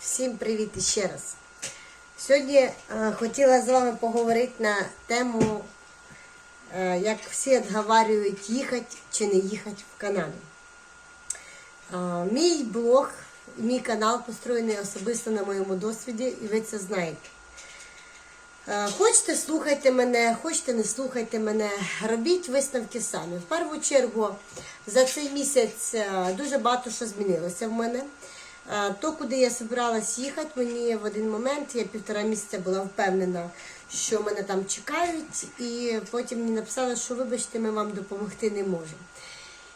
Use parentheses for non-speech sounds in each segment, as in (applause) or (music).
Всім привіт іще раз. Сьогодні е, хотіла з вами поговорити на тему, е, як всі відговарюють їхати чи не їхати в Канаду. Е, мій блог, мій канал построєний особисто на моєму досвіді, і ви це знаєте. Хочете, слухайте мене, хочете, не слухайте мене, робіть висновки самі. В першу чергу за цей місяць дуже багато що змінилося в мене. Е, То, куди я збиралась їхати, мені в один момент, я півтора місяця була впевнена, що мене там чекають, і потім мені написали, що вибачте, ми вам допомогти не можемо.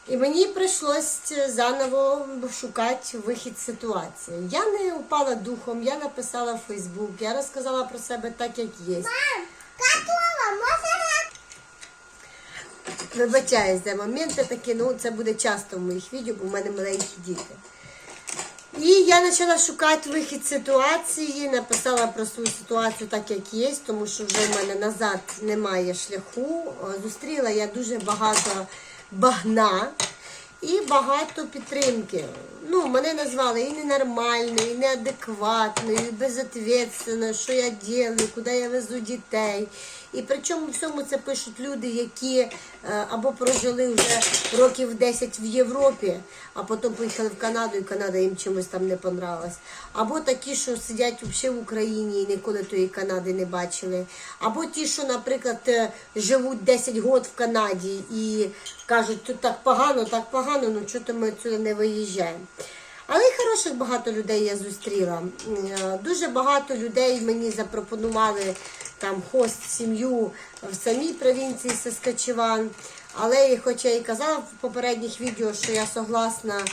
І мені прийшлось заново шукати вихід з ситуації. Я не упала духом, я написала в Фейсбук, я розказала про себе так, як є. Готова, можна Вибачаюсь за моменти такі, ну це буде часто в моїх відео, бо в мене маленькі діти. І я почала шукати вихід ситуації, написала про свою ситуацію так, як є, тому що вже в мене назад немає шляху. Зустріла я дуже багато багна і багато підтримки. Ну, мене назвали і ненормальною, і неадекватною, і безответственною, що я роблю, куди я везу дітей. І причому всьому це пишуть люди, які е, або прожили вже років 10 в Європі, а потім поїхали в Канаду, і Канада їм чимось там не понравилась. Або такі, що сидять взагалі в Україні і ніколи тої Канади не бачили. Або ті, що, наприклад, е, живуть 10 років в Канаді і кажуть, тут так погано, так погано, ну чого ми відсюди не виїжджаємо. Але й хороших багато людей я зустріла. Е, Дуже багато людей мені запропонували там хост сім'ю в самій провінції Саскачеван. Але хоч я і казала в попередніх відео, що я согласна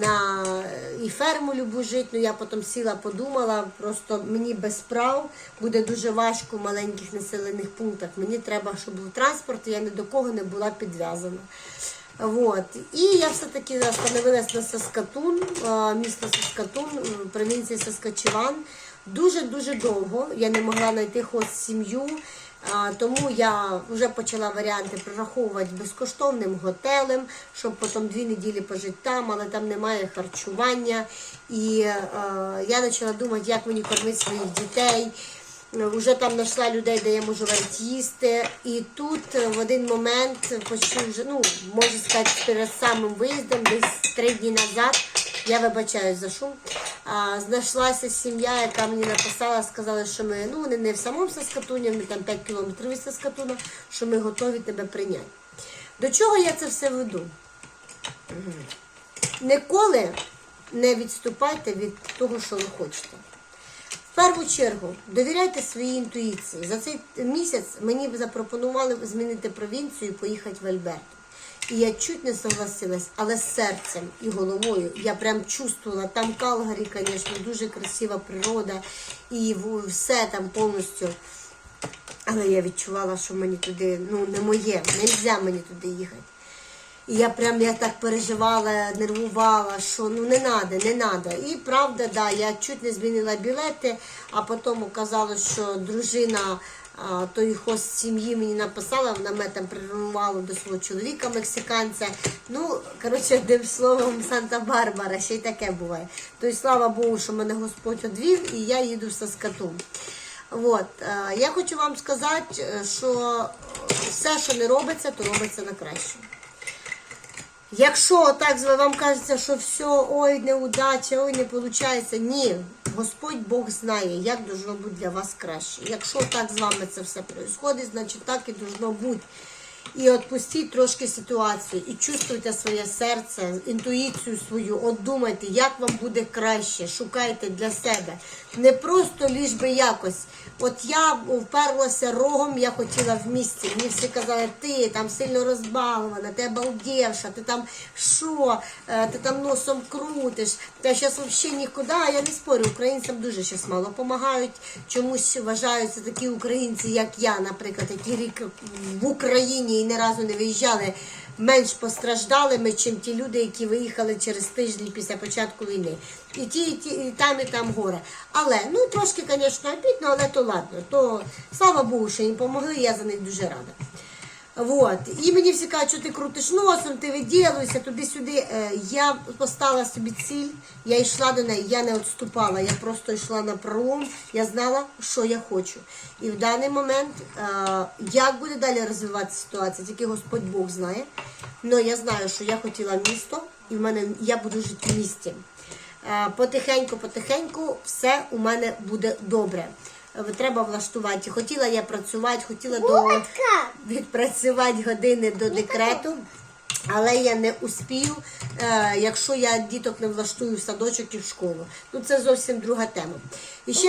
на і ферму любу жити, ну я потім сіла, подумала, просто мені без прав буде дуже важко в маленьких населених пунктах. Мені треба, щоб був транспорт, і я ні до кого не була підв'язана. Вот. І я все-таки остановилась на Саскатун, місто Саскатун, м, провінція Саскачеван. Дуже-дуже довго я не могла знайти хост сім'ю, тому я вже почала варіанти прораховувати безкоштовним готелем, щоб потім дві неділі пожити там, але там немає харчування. І е, я почала думати, як мені кормити своїх дітей. Вже там знайшла людей, де я можу варити їсти. І тут е, в один момент, вже, ну, можу сказати, перед самим виїздом, десь три дні назад, я вибачаюсь за шум, а, знайшлася сім'я, яка мені написала, сказала, що ми, ну, вони не в самому Саскатуні, ми там 5 кілометрів від Саскатуна, що ми готові тебе прийняти. До чого я це все веду? Ніколи не відступайте від того, що ви хочете. В першу чергу довіряйте своїй інтуїції. За цей місяць мені б запропонували змінити провінцію і поїхати в Альберту. І я чуть не согласилась, але з серцем і головою я прям чувствувала, там Калгарі, звісно, дуже красива природа, і все там повністю. Але я відчувала, що мені туди ну, не моє, не можна мені туди їхати. І я прям я так переживала, нервувала, що ну не надо, не надо. І правда, да, я чуть не змінила білети, а потім оказалось, що дружина той хост сім'ї мені написала, вона мене там прирувала до свого чоловіка, мексиканця. Ну, коротше, одним словом, Санта-Барбара, ще й таке буває. Тобто, слава Богу, що мене Господь одвів, і я їду в Саскатун. От, е, я хочу вам сказати, е, що все, що не робиться, то робиться на краще. Якщо так вам кажеться, що все, ой, неудача, ой, не виходить, ні. Господь Бог знає, як должно бути для вас краще. Якщо так з вами це все відбувається, значить так і должно бути. І відпустіть трошки ситуацію, і чувствуйте своє серце, інтуїцію свою, от думайте, як вам буде краще, шукайте для себе. Не просто ліж би якось. От я вперлася рогом, я хотіла в місті. Мені всі казали, ти там сильно розбалована, ти обалдевша, ти там що, Е, ти там носом крутиш, та зараз взагалі нікуди. А Я не спорю, українцям дуже зараз мало допомагають. Чомусь вважаються такі українці, як я, наприклад, які рік в Україні і ні разу не виїжджали. Менш постраждалими, чим ті люди, які виїхали через тиждень після початку війни. І ті, і ті, і там, і там горе. Але ну трошки, звісно, обідно, але то ладно. То слава Богу, що їм допомогли, я за них дуже рада. Вот. І мені всі кажуть, що ти крутиш носом, ти виділуєшся туди-сюди. Е, Я поставила собі ціль, я йшла до неї, я не відступала, я просто йшла на пролом, я знала, що я хочу. І в даний момент, е, як буде далі розвиватися ситуація, тільки Господь Бог знає. Але я знаю, що я хотіла місто, і в мене я буду жити в місті. Е, Потихеньку, потихеньку все у мене буде добре. Е, Треба влаштувати. Хотіла я працювати, хотіла до відпрацювати години до декрету, але я не успію, е, якщо я діток не влаштую в садочок і в школу. Ну це зовсім друга тема. І ще.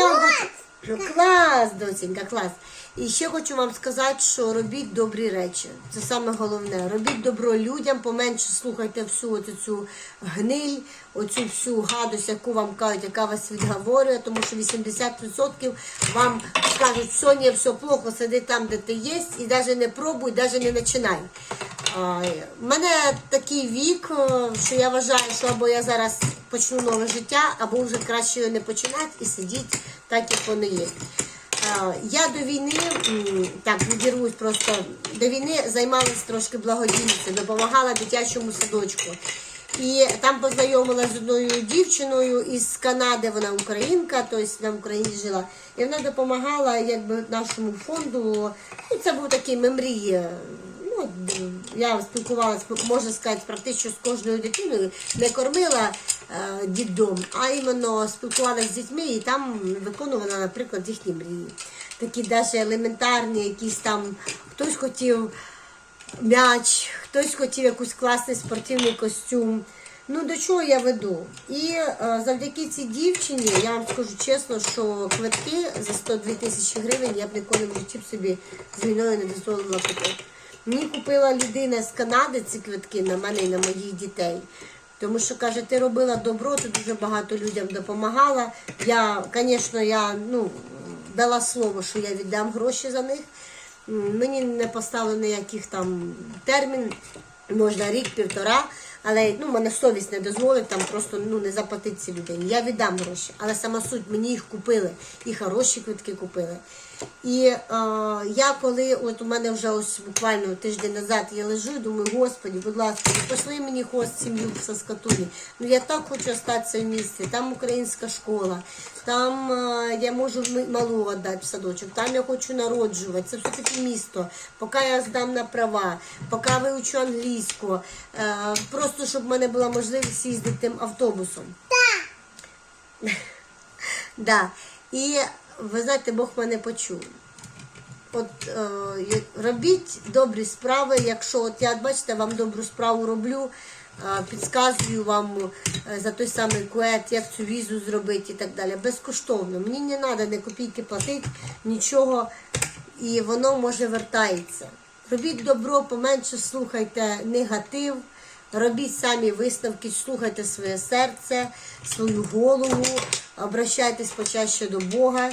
Клас, доцінька, клас. І ще хочу вам сказати, що робіть добрі речі. Це саме головне. Робіть добро людям, поменше слухайте всю оцю цю гниль, оцю всю гадость, яку вам кажуть, яка вас відговорює, тому що 80% вам скажуть, Соня, все плохо, сиди там, де ти є, і навіть не пробуй, навіть не починай. У мене такий вік, е, що я вважаю, що або я зараз почну нове життя, або вже краще не починати і сидіти так, як воно є. Е, Я до війни, так відірвусь просто, до війни займалася трошки благодійністю, допомагала дитячому садочку. І там познайомилася з одною дівчиною із Канади, вона українка, тобто на Україні жила. І вона допомагала якби нашому фонду. Ну, це був такий мемрії. Ну, я спілкувалася, можна сказати, практично з кожною дитиною. Не кормила е, дідом, а іменно спілкувалася з дітьми і там виконувала, наприклад, їхні мрії. Такі навіть елементарні, якісь там хтось хотів м'яч, хтось хотів якийсь класний спортивний костюм. Ну до чого я веду? І е, завдяки цій дівчині, я вам скажу чесно, що квитки за 102 тисячі гривень я б ніколи в житті собі з війною не дозволила купити. Мені купила людина з Канади ці квитки на мене і на моїх дітей. Тому що каже, ти робила добро, ти дуже багато людям допомагала. Я, звісно, я ну, дала слово, що я віддам гроші за них. Мені не поставили ніяких там термін, можна рік-півтора, але ну, мене совість не дозволить там просто ну, не заплатити цій людині. Я віддам гроші, але сама суть, мені їх купили, і хороші квитки купили. І е, я коли, от у мене вже ось буквально тиждень назад я лежу і думаю, господі, будь ласка, ну, пошли мені хост сім'ю в Саскатуні. Ну я так хочу залишитися в місті, там українська школа, там е, я можу м- малу віддати в садочок, там я хочу народжувати. Це все-таки місто. Поки я здам на права, поки вивчу англійську, е, просто щоб в мене була можливість їздити тим автобусом. (laughs) Да. І ви знаєте, Бог мене почув. От е, робіть добрі справи, якщо от я бачите, вам добру справу роблю, е, підказую вам е, за той самий кует, як цю візу зробити і так далі. Безкоштовно. Мені не треба ні копійки платити, нічого, і воно може вертається. Робіть добро, поменше слухайте негатив. Робіть самі висновки, слухайте своє серце, свою голову, обращайтесь почаще до Бога.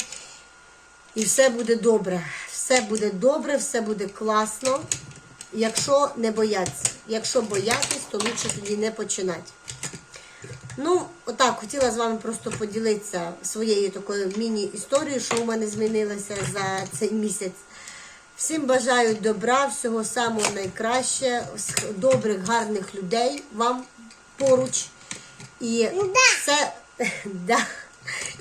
І все буде добре. Все буде добре, все буде класно. Якщо не бояться. Якщо боятись, то лучше тоді не починати. Ну, отак, хотіла з вами просто поділитися своєю такою міні-історією, що у мене змінилося за цей місяць. Всім бажаю добра, всього самого найкраще, добрих, гарних людей вам поруч. І все, (laughs) да,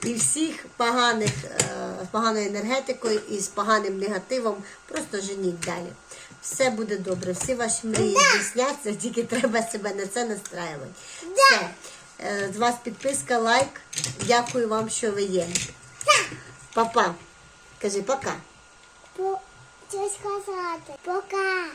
і всіх поганих, е, з поганою енергетикою і з поганим негативом просто женіть далі. Все буде добре, всі ваші мрії здійсняться, тільки треба себе на це настраювати. Все. Е, З вас підписка, лайк. Дякую вам, що ви є. Папа. Кажи пока. По... Що сказати? Пока.